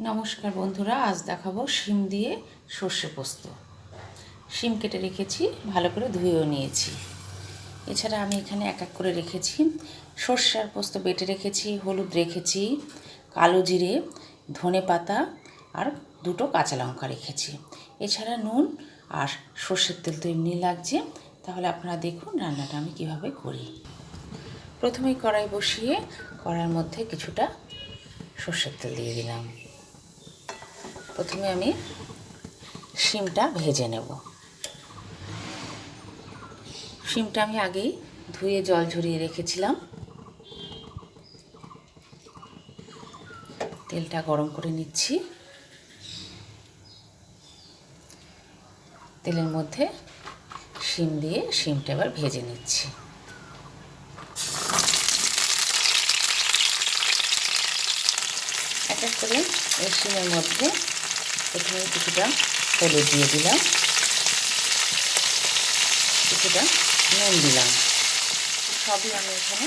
নমস্কার বন্ধুরা, আজ দেখাবো শিম দিয়ে সর্ষে পোস্ত। শিম কেটে রেখেছি, ভালো করে ধুয়েও নিয়েছি। এছাড়া আমি এখানে এক এক করে রেখেছি। সর্ষে আর পোস্ত বেটে রেখেছি, হলুদ রেখেছি, কালো জিরে, ধনে পাতা আর দুটো কাঁচা লঙ্কা রেখেছি। এছাড়া নুন আর সর্ষের তেল তো এমনি লাগছে, তাহলে আপনারা দেখুন রান্নাটা আমি কীভাবে করি। প্রথমেই কড়াই বসিয়ে কড়াইয়ের মধ্যে কিছুটা সর্ষের তেল দিয়ে দিলাম। প্রথমে আমি শিমটা ভেজে নেব। শিমটা আমি আগেই ধুয়ে জল ঝরিয়ে রেখেছিলাম। তেলটা গরম করে নিচ্ছি। তেলের মধ্যে শিম দিয়ে শিমটা এবার ভেজে নিচ্ছি। এক এক করে এই শিমের মধ্যে প্রথমে কিছুটা হলুদ দিয়ে দিলাম। কিছুটা নুন দিলাম। সবই আমি এখানে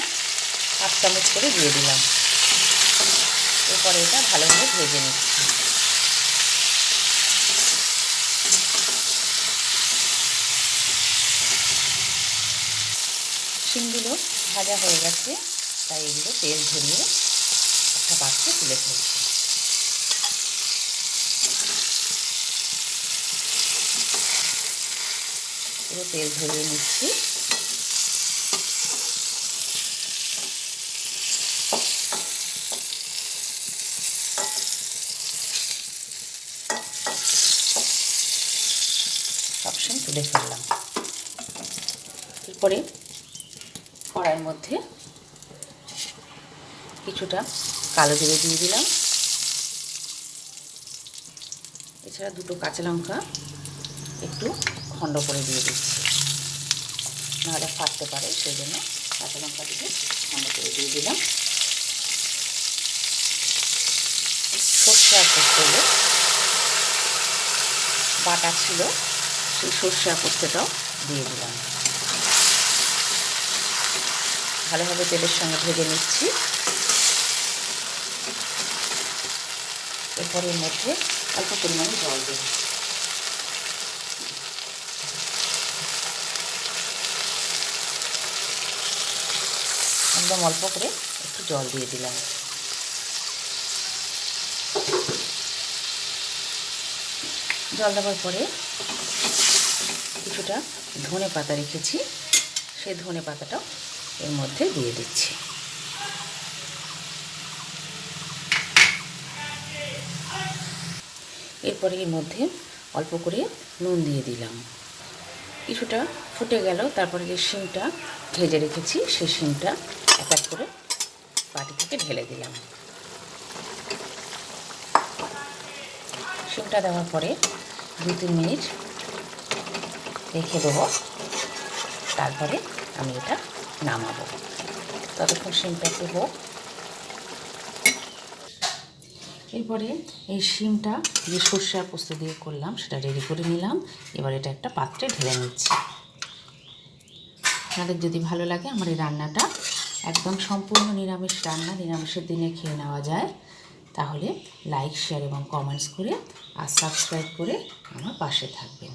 হাফ চামচ করে দিয়ে দিলাম। এরপরে এটা ভালোভাবে ভেজে নিচ্ছি। শিমগুলো ভাজা হয়ে গেছে, তাই এগুলো তেল ঝরিয়ে একটা পাত্রে তুলে ফেলছি পুরো তেল ঝরিয়ে নিচ্ছি। সবসময় তুলে ফেললাম। এরপরে কড়াইয়ের মধ্যে কিছুটা কালো জিরে দিয়ে দিলাম। এছাড়া দুটো কাঁচা লঙ্কা একটু খণ্ড করে দিয়ে দিচ্ছি। নাহলে ফাটতে পারে, সেই জন্য কাঁচা লঙ্কা দিয়ে খণ্ড করে দিয়ে দিলাম। সর্ষে আর পোস্তগুলো বাটা ছিল, সেই সর্ষে আর পোস্তটাও দিয়ে দিলাম। ভালোভাবে তেলের সঙ্গে ভেজে নিচ্ছি। এরপর এর মধ্যে অল্প পরিমাণে জল দেব। একদম অল্প করে একটু জল দিয়ে দিলাম। জল দেওয়ার পরে কিছুটা ধনে পাতা রেখেছি, সেই ধনে পাতাটাও এর মধ্যে দিয়ে দিচ্ছি। এরপরে এর মধ্যে অল্প করে নুন দিয়ে দিলাম। কিছুটা ফুটে গেল, তারপরে যে শিমটা ভেজে রেখেছি, সেই শিমটা এক এক করে বাটি থেকে ঢেলে দিলাম। শিমটা দেওয়ার পরে দু তিন মিনিট রেখে দেবো। তারপরে আমি এটা নামাবো। ততক্ষণ শিমটা একটু হোক। এরপরে এই শিমটা যে সর্ষে আর পোস্ত দিয়ে করলাম, সেটা রেডি করে নিলাম। এবার এটা একটা পাত্রে ঢেলে নিচ্ছি। আপনাদের যদি ভালো লাগে আমার এই রান্নাটা, একদম সম্পূর্ণ নিরামিষ রান্না, নিরামিষের দিনে খেয়ে নেওয়া যায়, তাহলে লাইক শেয়ার এবং কমেন্টস করে আর সাবস্ক্রাইব করে আমার পাশে থাকবেন।